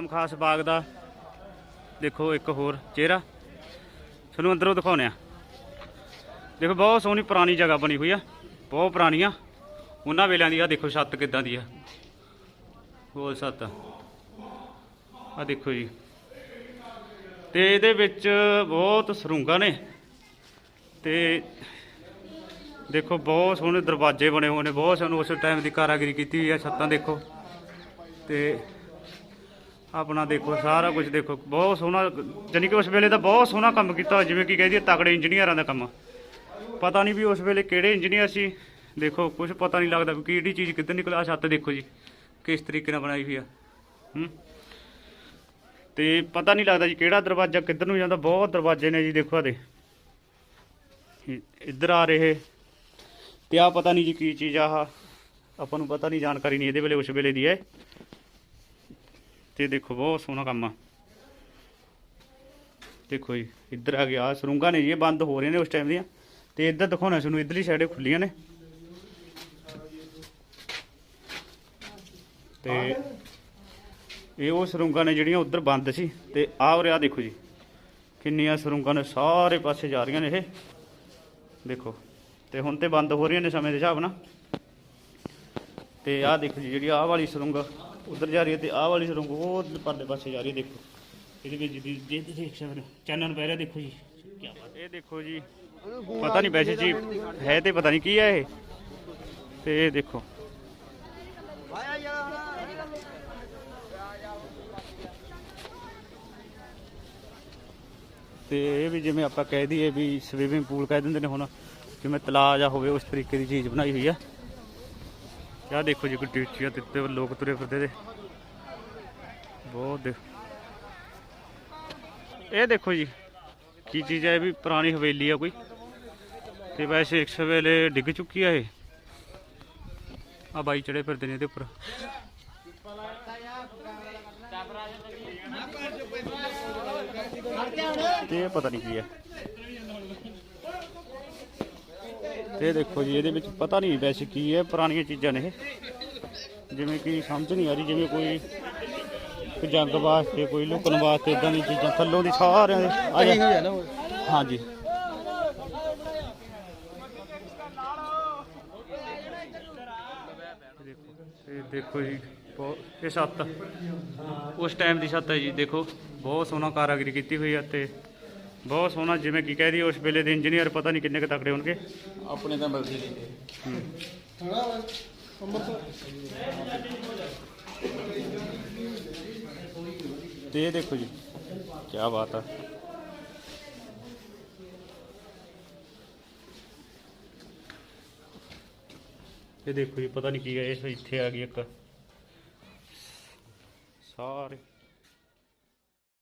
ਆਮ ਖਾਸ ਬਾਗ ਦਾ। ਦੇਖੋ ਇੱਕ ਹੋਰ ਚਿਹਰਾ। ਤੁਹਾਨੂੰ ਅੰਦਰੋਂ ਦਿਖਾਉਣੇ ਆ ਦੇਖੋ ਬਹੁਤ ਸੋਹਣੀ ਪੁਰਾਣੀ ਜਗ੍ਹਾ ਬਣੀ ਹੋਈ ਆ। ਬਹੁਤ ਪੁਰਾਣੀ ਆ ਉਹਨਾਂ ਵੇਲਿਆਂ ਦੀ ਆ ਦੇਖੋ ਛੱਤ ਕਿੱਦਾਂ ਦੀ ਆ। ਹੋਰ ਛੱਤ। ਆ ਦੇਖੋ ਜੀ। ਤੇ ਇਹਦੇ ਵਿੱਚ ਬਹੁਤ ਸਰੂੰਗਾ ਨੇ। ਤੇ ਦੇਖੋ ਬਹੁਤ ਸੋਹਣੇ ਦਰਵਾਜ਼ੇ ਬਣੇ ਹੋਏ ਨੇ। ਬਹੁਤ ਸਾਨੂੰ ਉਸ ਟਾਈਮ ਦੀ ਕਾਰਾਗਰੀ ਕੀਤੀ ਹੋਈ ਆ। ਛੱਤਾਂ ਦੇਖੋ। ਤੇ ਆਪਣਾ ਦੇਖੋ, ਸਾਰਾ ਕੁਝ ਦੇਖੋ। ਬਹੁਤ ਸੋਹਣਾ, ਜਾਣੀ ਕਿ ਉਸ ਵੇਲੇ ਤਾਂ ਬਹੁਤ ਸੋਹਣਾ ਕੰਮ ਕੀਤਾ, ਜਿਵੇਂ ਕਿ ਕਹਿੰਦੀ ਤਕੜੇ ਇੰਜੀਨੀਅਰਾਂ ਦਾ ਕੰਮ। ਪਤਾ ਨਹੀਂ ਵੀ ਉਸ ਵੇਲੇ ਕਿਹੜੇ ਇੰਜੀਨੀਅਰ ਸੀ। ਦੇਖੋ ਕੁਝ ਪਤਾ ਨਹੀਂ ਲੱਗਦਾ ਵੀ ਕਿਹੜੀ ਚੀਜ਼ ਕਿੱਧਰ ਨਿਕਲ ਆ ਛੱਤ ਦੇਖੋ ਜੀ, ਕਿਸ ਤਰੀਕੇ ਨਾਲ ਬਣਾਈ ਹੋਈ ਆ। ਹੂੰ। ਤੇ ਪਤਾ ਨਹੀਂ ਲੱਗਦਾ ਜੀ ਕਿਹੜਾ ਦਰਵਾਜ਼ਾ ਕਿੱਧਰ ਨੂੰ ਜਾਂਦਾ, ਬਹੁਤ ਦਰਵਾਜ਼ੇ ਨੇ ਜੀ, ਦੇਖੋ ਆਦੇ ਇੱਧਰ ਆ ਰਹੇ। ਤੇ ਆ ਪਤਾ ਨਹੀਂ ਜੀ ਕੀ ਚੀਜ਼ ਆ ਆਹ। ਆਪਾਂ ਨੂੰ ਪਤਾ ਨਹੀਂ, ਜਾਣਕਾਰੀ ਨਹੀਂ ਇਹਦੇ ਵੇਲੇ ਉਸ ਵੇਲੇ ਦੀ ਹੈ। ਤੇ ਦੇਖੋ, ਬਹੁਤ ਸੋਹਣਾ ਕੰਮ ਆ। ਦੇਖੋ ਜੀ, ਇੱਧਰ ਆ ਗਿਆ ਸਰੂੰਗਾ ਨੇ ਜੀ, ਇਹ ਬੰਦ ਹੋ ਰਹੇ ਨੇ ਉਸ ਟਾਈਮ ਦੀਆਂ। ਤੇ ਇੱਧਰ ਦਿਖਾਉਣਾ ਤੁਹਾਨੂੰ, ਇੱਧਰਲੀ ਸਾਈਡ ਖੁੱਲੀਆਂ ਨੇ। ਤੇ ਇਹ ਉਹ ਸਰੂੰਗਾਂ ਨੇ ਜਿਹੜੀਆਂ ਉੱਧਰ ਬੰਦ ਸੀ, ਤੇ ਆਹ ਉਰੇ ਦੇਖੋ ਜੀ, ਕਿੰਨੀਆਂ ਸਰੂੰਗਾਂ ਨੇ, ਸਾਰੇ ਪਾਸੇ ਜਾ ਰਹੀਆਂ ਨੇ ਇਹ। ਦੇਖੋ, ਤੇ ਹੁਣ ਤੇ ਬੰਦ ਹੋ ਰਹੀਆਂ ਨੇ ਸਮੇਂ ਦੇ ਹਿਸਾਬ ਨਾਲ। ਤੇ ਆਹ ਦੇਖੋ ਜੀ, ਜਿਹੜੀ ਆਹ ਵਾਲੀ ਸਰੰਗ ਉਧਰ ਜਾ ਰਹੀ ਹੈ ਤੇ ਆਹ ਵਾਲੀ ਸਰੰਗ ਉਹ ਪਰਲੇ ਪਾਸੇ ਜਾ ਰਹੀ ਹੈ ਦੇਖੋ। ਇਹਦੇ ਵਿੱਚ ਜੀ ਜੇ ਤੁਸੀਂ ਹੋ। ਚਾਨਣ ਪੈ ਰਿਹਾ ਦੇਖੋ ਜੀ। ਕੀ ਬਾਤ ਇਹ ਦੇਖੋ ਜੀ। ਪਤਾ ਨਹੀਂ ਵੈਸੇ ਜੀ ਹੈ ਤੇ ਪਤਾ ਨਹੀਂ ਕੀ ਹੈ ਇਹ। ਤੇ ਇਹ ਦੇਖੋ। ਤੇ ਇਹ ਵੀ ਜਿਵੇਂ ਆਪਾਂ ਕਹਿ ਦਈਏ ਵੀ ਸਵੀਮਿੰਗ ਪੂਲ ਕਹਿ ਦਿੰਦੇ ਨੇ ਹੁਣ ਜਿਵੇਂ ਤਲਾਅ ਜਾਂ ਹੋਵੇ ਉਸ ਤਰੀਕੇ ਦੀ ਚੀਜ਼ ਬਣਾਈ ਹੋਈ ਆ। ਆਹ ਦੇਖੋ ਜੀ ਕੋਈ ਉੱਚੀਆਂ ਤਿੱਤੇ ਲੋਕ ਤੁਰੇ ਫਿਰਦੇ ਦੇ ਬਹੁਤ ਦੇਖ। ਇਹ ਦੇਖੋ ਜੀ, ਕੀ ਚੀਜ਼ ਹੈ ਵੀ ਪੁਰਾਣੀ ਹਵੇਲੀ ਆ ਕੋਈ। ਤੇ ਵੈਸੇ ਇੱਕ ਵੇਲੇ ਡਿੱਗ ਚੁੱਕੀ ਆ ਇਹ। ਆ ਬਾਈ ਚੜੇ ਫਿਰਦੇ ਨੇ ਇਹਦੇ ਉੱਪਰ। ਤੇ ਪਤਾ ਨਹੀਂ ਕੀ ਹੈ ਤੇ ਇਹ ਦੇਖੋ ਜੀ ਇਹਦੇ ਵਿੱਚ ਪਤਾ ਨਹੀਂ ਵੈਸੇ ਕੀ ਹੈ ਪੁਰਾਣੀਆਂ ਚੀਜ਼ਾਂ ਨੇ ਇਹ। ਜਿਵੇਂ ਕਿ ਸਮਝ ਨਹੀਂ ਆ ਰਹੀ ਜਿਵੇਂ ਕੋਈ ਜੰਗ ਵਾਸਤੇ ਕੋਈ ਲੁਕਣ ਵਾਸਤੇ ਇਦਾਂ ਦੀ ਚੀਜ਼ਾਂ ਥੱਲੋਂ ਦੀ ਸਾਰਿਆਂ ਦੇ ਆ ਜਾ ਹਾਂਜੀ। ਦੇਖੋ ਜੀ ਇਹ ਛੱਤ ਉਸ ਟਾਈਮ ਦੀ ਛੱਤ ਹੈ ਜੀ ਦੇਖੋ ਬਹੁਤ ਸੋਹਣਾ ਕਾਰਾਗਰੀ ਕੀਤੀ ਹੋਈ ਹੈ ਤੇ ਬਹੁਤ ਸੋਹਣਾ ਜਿਵੇਂ ਕੀ ਕਹਿ ਦਈਏ ਉਸ ਵੇਲੇ ਦੇ ਇੰਜੀਨੀਅਰ ਪਤਾ ਨਹੀਂ ਕਿੰਨੇ ਕੁ ਤਕੜੇ ਹੋਣਗੇ। ਆਪਣੇ ਤਾਂ ਨਹੀਂ ਤੇ ਇਹ ਦੇਖੋ ਜੀ ਕੀ ਬਾਤ ਆ। ਇਹ ਦੇਖੋ ਜੀ ਪਤਾ ਨਹੀਂ ਕੀ ਹੈ ਇਹ ਇੱਥੇ ਆ ਗਈ ਇੱਕ। ਸਾਰੇ